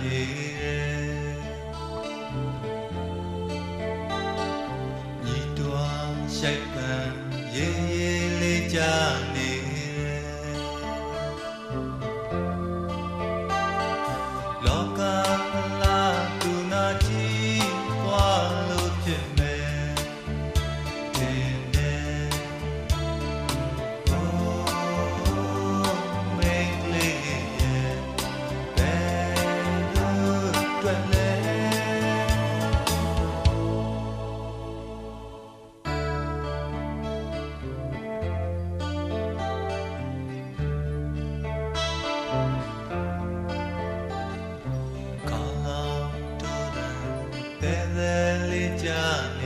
နေတယ်ညီတော်ရှိုက်ပံရေရေလေးကြနေ 家。